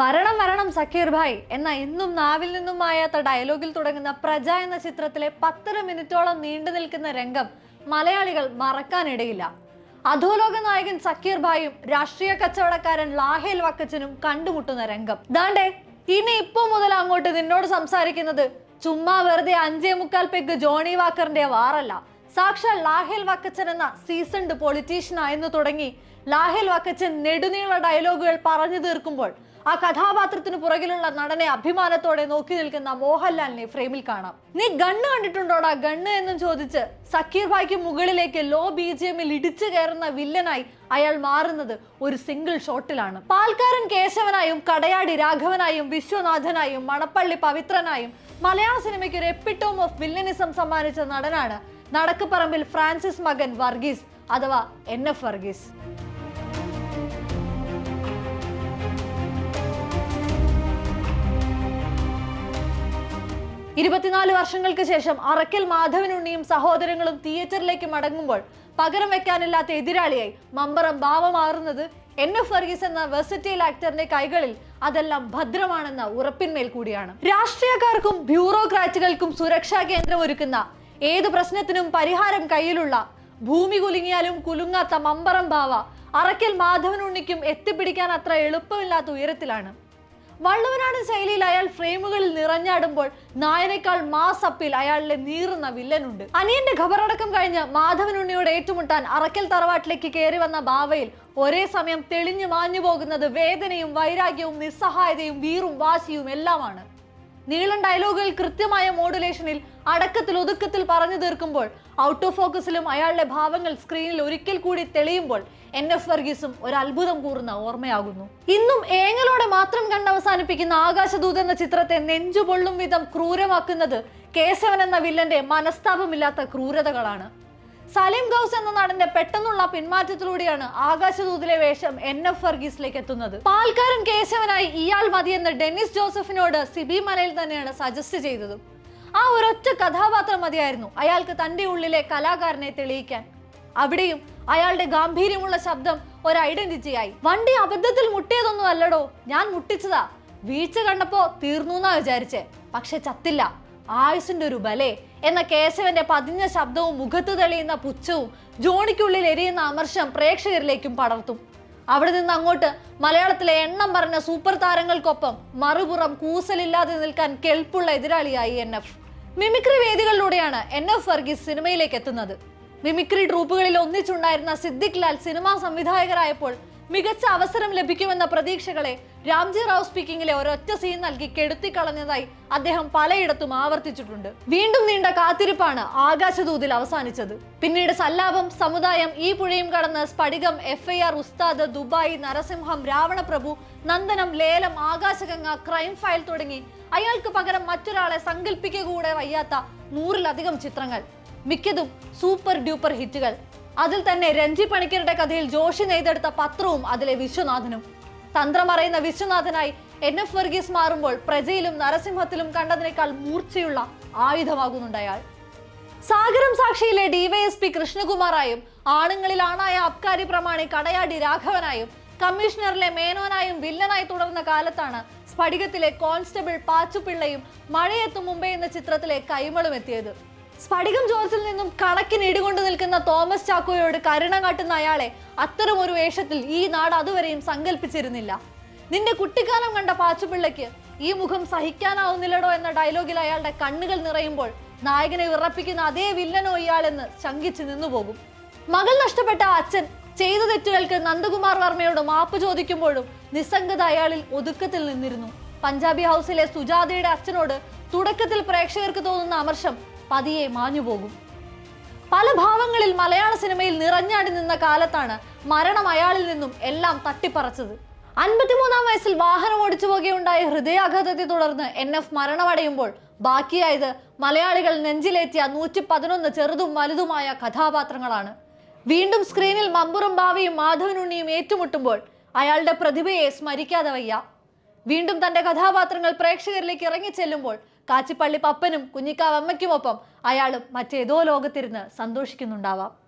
വരണം വരണം സക്കീർ ഭായ് എന്ന എന്നും നാവിൽ നിന്നും മായാത്ത ഡയലോഗിൽ തുടങ്ങുന്ന പ്രജ എന്ന ചിത്രത്തിലെ പത്തര മിനിറ്റോളം നീണ്ടു നിൽക്കുന്ന രംഗം മലയാളികൾ മറക്കാനിടയില്ല. അധോലോക നായകൻ സക്കീർ ഭായും രാഷ്ട്രീയ കച്ചവടക്കാരൻ ലാഹേൽ വക്കച്ചനും കണ്ടുമുട്ടുന്ന രംഗം. ദാണ്ടേ ഇനി ഇപ്പോ മുതൽ അങ്ങോട്ട് നിന്നോട് സംസാരിക്കുന്നത് ചുമ്മാ വെറുതെ അഞ്ചേ മുക്കാൽ പെഗ് ജോണി വാക്കറിന്റെ വാറല്ല. സാക്ഷാൽ ലാഹേൽ വക്കച്ചൻ എന്ന സീസൺഡ് പൊളിറ്റീഷ്യൻ ആയെന്ന് തുടങ്ങി ലാഹേൽ വക്കച്ചൻ നെടുനീള ഡയലോഗുകൾ പറഞ്ഞു തീർക്കുമ്പോൾ ആ കഥാപാത്രത്തിന് പുറകിലുള്ള നടനെ അഭിമാനത്തോടെ നോക്കി നിൽക്കുന്ന മോഹൻലാലിനെ ഫ്രെയിമിൽ കാണാം. നീ ഗണ്ണ് കണ്ടിട്ടുണ്ടോടാ? ഗണ്ണ് എന്നും ചോദിച്ച് സക്കീർ ഭായ്ക്ക് മുകളിലേക്ക് ലോ ബി ജി എമ്മിൽ ഇടിച്ചു കയറുന്ന വില്ലനായി അയാൾ മാറുന്നത് ഒരു സിംഗിൾ ഷോട്ടിലാണ്. പാൽക്കാരൻ കേശവനായും കടയാടി രാഘവനായും വിശ്വനാഥനായും മണപ്പള്ളി പവിത്രനായും മലയാള സിനിമയ്ക്ക് ഒരു എപ്പിറ്റോം ഓഫ് വില്ലനിസം സമ്മാനിച്ച നടനാണ് നടക്കുപറമ്പിൽ ഫ്രാൻസിസ് മകൻ വർഗീസ് അഥവാ എൻ എഫ് വർഗീസ്. ഇരുപത്തിനാല് വർഷങ്ങൾക്ക് ശേഷം അറക്കൽ മാധവനുണ്ണിയും സഹോദരങ്ങളും തിയേറ്ററിലേക്ക് മടങ്ങുമ്പോൾ പകരം വെക്കാനില്ലാത്ത എതിരാളിയായി മമ്പറം ഭാവ മാറുന്നത് എൻ എഫ് വർഗീസ് എന്ന വെർസിറ്റൈൽ ആക്ടറിന്റെ കൈകളിൽ അതെല്ലാം ഭദ്രമാണെന്ന ഉറപ്പിന്മേൽ കൂടിയാണ്. രാഷ്ട്രീയക്കാർക്കും ബ്യൂറോക്രാറ്റുകൾക്കും സുരക്ഷാ കേന്ദ്രം ഒരുക്കുന്ന ഏത് പ്രശ്നത്തിനും പരിഹാരം കയ്യിലുള്ള ഭൂമി കുലുങ്ങിയാലും കുലുങ്ങാത്ത മമ്പറം ഭാവ അറക്കൽ മാധവനുണ്ണിക്കും എത്തിപ്പിടിക്കാൻ അത്ര എളുപ്പമില്ലാത്ത ഉയരത്തിലാണ്. വള്ളുവനാട് ശൈലിയിൽ അയാൾ ഫ്രെയിമുകളിൽ നിറഞ്ഞാടുമ്പോൾ നായനേക്കാൾ മാസ് അപ്പിൽ അയാളിലെ നീറുന്ന വില്ലനുണ്ട്. അനിയന്റെ ഖബറടക്കം കഴിഞ്ഞ് മാധവനുണ്ണിയോട് ഏറ്റുമുട്ടാൻ അറക്കൽ തറവാട്ടിലേക്ക് കയറി വന്ന ബാവയിൽ ഒരേ സമയം തെളിഞ്ഞു മാഞ്ഞു പോകുന്നത് വേദനയും വൈരാഗ്യവും നിസ്സഹായതയും വീറും വാശിയും എല്ലാമാണ്. നീളൻ ഡയലോഗുകൾ കൃത്യമായ മോഡുലേഷനിൽ അടക്കത്തിൽ ഒതുക്കത്തിൽ പറഞ്ഞു തീർക്കുമ്പോൾ ഔട്ട് ഓഫ് ഫോക്കസിലും അയാളുടെ ഭാവങ്ങൾ സ്ക്രീനിൽ ഒരിക്കൽ കൂടി തെളിയുമ്പോൾ എൻ എഫ് വർഗീസും ഒരു അത്ഭുതം കൂറുന്ന ഓർമ്മയാകുന്നു. ഇന്നും ഏങ്ങലോടെ മാത്രം കണ്ടവസാനിപ്പിക്കുന്ന ആകാശദൂത് എന്ന ചിത്രത്തെ നെഞ്ചുപൊള്ളും വിധം ക്രൂരമാക്കുന്നത് കേശവൻ എന്ന വില്ലന്റെ മനസ്താപമില്ലാത്ത ക്രൂരതകളാണ്. സലീം ഗൗസ് എന്ന നടന്റെ പെട്ടെന്നുള്ള പിന്മാറ്റത്തിലൂടെയാണ് ആകാശദൂതിലെ വേഷം എൻ എഫ് വർഗീസിലേക്ക് എത്തുന്നത്. പാൽക്കാരൻ കേശവനായി ഇയാൾ മതിയെന്ന് ഡെന്നിസ് ജോസഫിനോട് സിബി മലയിൽ തന്നെയാണ് സജസ്റ്റ് ചെയ്തതും. ആ ഒരൊറ്റ കഥാപാത്രം മതിയായിരുന്നു അയാൾക്ക് തന്റെ ഉള്ളിലെ കലാകാരനെ തെളിയിക്കാൻ. അവിടെയും അയാളുടെ ഗാംഭീര്യമുള്ള ശബ്ദം ഒരു ഐഡന്റിറ്റിയായി വണ്ടി അബദ്ധത്തിൽ മുട്ടിയതൊന്നും അല്ലടോ ഞാൻ മുട്ടിച്ചതാ. വീഴ്ച കണ്ടപ്പോ തീർന്നു എന്നാ വിചാരിച്ചേ. പക്ഷെ ചത്തില്ല. ആയുസിന്റെ ഒരു ബലേ. എന്ന കേശവന്റെ പതിഞ്ഞ ശബ്ദവും മുഖത്ത് തെളിയുന്ന പുച്ഛവും ജോണിക്കുള്ളിൽ എരിയുന്ന അമർഷം പ്രേക്ഷകരിലേക്കും പടർത്തും. അവിടെ നിന്ന് അങ്ങോട്ട് മലയാളത്തിലെ എണ്ണം പറഞ്ഞ സൂപ്പർ താരങ്ങൾക്കൊപ്പം മറുപുറം കൂസലില്ലാതെ നിൽക്കാൻ കെൽപ്പുള്ള എതിരാളിയായി എൻ എഫ്. മിമിക്രി വേദികളിലൂടെയാണ് എൻ എഫ് വർഗീസ് സിനിമയിലേക്ക് എത്തുന്നത്. മിമിക്രി ട്രൂപ്പുകളിൽ ഒന്നിച്ചുണ്ടായിരുന്ന സിദ്ദിഖ് ലാൽ സിനിമാ സംവിധായകരായപ്പോൾ മികച്ച അവസരം ലഭിക്കുമെന്ന പ്രതീക്ഷകളെ രാംജി റാവു സ്പീക്കിംഗിലെ ഒരൊറ്റ സീൻ നൽകി കെടുത്തിക്കളഞ്ഞതായി അദ്ദേഹം പലയിടത്തും ആവർത്തിച്ചിട്ടുണ്ട്. വീണ്ടും നീണ്ട കാത്തിരിപ്പാണ് ആകാശദൂതിൽ അവസാനിച്ചത്. പിന്നീട് സല്ലാപം സമുദായം ഈ പുഴയും കടന്ന് Sphadikam F I R Ustad Dubai Narasimham Ravanaprabhu Nandanam Lelam Akashaganga crime file തുടങ്ങി അയാൾക്ക് പകരം മറ്റൊരാളെ സങ്കല്പിക്കുക കൂടെ വയ്യാത്ത നൂറിലധികം ചിത്രങ്ങൾ. മിക്കതും സൂപ്പർ ഡ്യൂപ്പർ ഹിറ്റുകൾ അതിൽ തന്നെ രഞ്ജി പണിക്കരുടെ കഥയിൽ ജോഷി നെയ്തെടുത്ത പത്രവും അതിലെ വിശ്വനാഥനും. തന്ത്രമറിയുന്ന വിശ്വനാഥനായി എൻ എഫ് വർഗീസ് മാറുമ്പോൾ പ്രജയിലും നരസിംഹത്തിലും കണ്ടതിനേക്കാൾ മൂർച്ചയുള്ള ആയുധമാകുന്നുണ്ട് അയാൾ. സാഗരം സാക്ഷിയിലെ ഡിവൈഎസ്പി കൃഷ്ണകുമാറായും ആണുങ്ങളിൽ ആണായ അബ്കാരി പ്രമാണി കടയാടി രാഘവനായും കമ്മീഷണറിലെ മേനോനായും വില്ലനായി തുടർന്ന കാലത്താണ് സ്ഫടികത്തിലെ കോൺസ്റ്റബിൾ പാച്ചുപിള്ളയും മഴയെത്തും മുമ്പേ എന്ന ചിത്രത്തിലെ കൈമളും എത്തിയത്. സ്ഫടികം ജോർജിൽ നിന്നും കണക്കിന് ഇടികൊണ്ട് നിൽക്കുന്ന തോമസ് ചാക്കോയോട് കരുണ കാട്ടുന്ന അയാളെ അത്തരം ഒരു വേഷത്തിൽ ഈ നാട് അതുവരെയും സങ്കല്പിച്ചിരുന്നില്ല നിന്റെ കുട്ടിക്കാലം കണ്ട പാച്ചുപിള്ളയ്ക്ക് ഈ മുഖം സഹിക്കാനാവുന്നില്ലടോ എന്ന ഡയലോഗിൽ അയാളുടെ കണ്ണുകൾ നിറയുമ്പോൾ നായകനെ വിറപ്പിക്കുന്ന അതേ വില്ലനോ ഇയാളെന്ന് ശങ്കിച്ചു നിന്നുപോകും മകൾ നഷ്ടപ്പെട്ട അച്ഛൻ ചെയ്ത തെറ്റുകൾക്ക് നന്ദകുമാർ വർമ്മയോട് മാപ്പ് ചോദിക്കുമ്പോഴും നിസ്സംഗത അയാളിൽ ഒതുക്കത്തിൽ നിന്നിരുന്നു. പഞ്ചാബി ഹൗസിലെ സുജാതയുടെ അച്ഛനോട് തുടക്കത്തിൽ പ്രേക്ഷകർക്ക് തോന്നുന്ന അമർഷം പതിയെ മാഞ്ഞുപോകും പല ഭാവങ്ങളിൽ മലയാള സിനിമയിൽ നിറഞ്ഞാടി നിന്ന കാലത്താണ് മരണം അയാളിൽ നിന്നും എല്ലാം തട്ടിപ്പറച്ചത്. അൻപത്തിമൂന്നാം വയസ്സിൽ വാഹനം ഓടിച്ചു പോകുകയുണ്ടായ ഹൃദയാഘാതത്തെ തുടർന്ന് എൻ എഫ് മരണമടയുമ്പോൾ ബാക്കിയായത് മലയാളികൾ നെഞ്ചിലേറ്റിയ നൂറ്റി പതിനൊന്ന് ചെറുതും വലുതുമായ കഥാപാത്രങ്ങളാണ്. വീണ്ടും സ്ക്രീനിൽ മമ്പുറം ഭാവിയും മാധവനുണ്ണിയും ഏറ്റുമുട്ടുമ്പോൾ അയാളുടെ പ്രതിഭയെ സ്മരിക്കാതെ വയ്യ. വീണ്ടും തന്റെ കഥാപാത്രങ്ങൾ പ്രേക്ഷകരിലേക്ക് ഇറങ്ങിച്ചെല്ലുമ്പോൾ കാച്ചിപ്പള്ളി പപ്പനും കുഞ്ഞിക്കാവമ്മയ്ക്കുമൊപ്പം അയാളും മറ്റേതോ ലോകത്തിരുന്ന് സന്തോഷിക്കുന്നുണ്ടാവാം.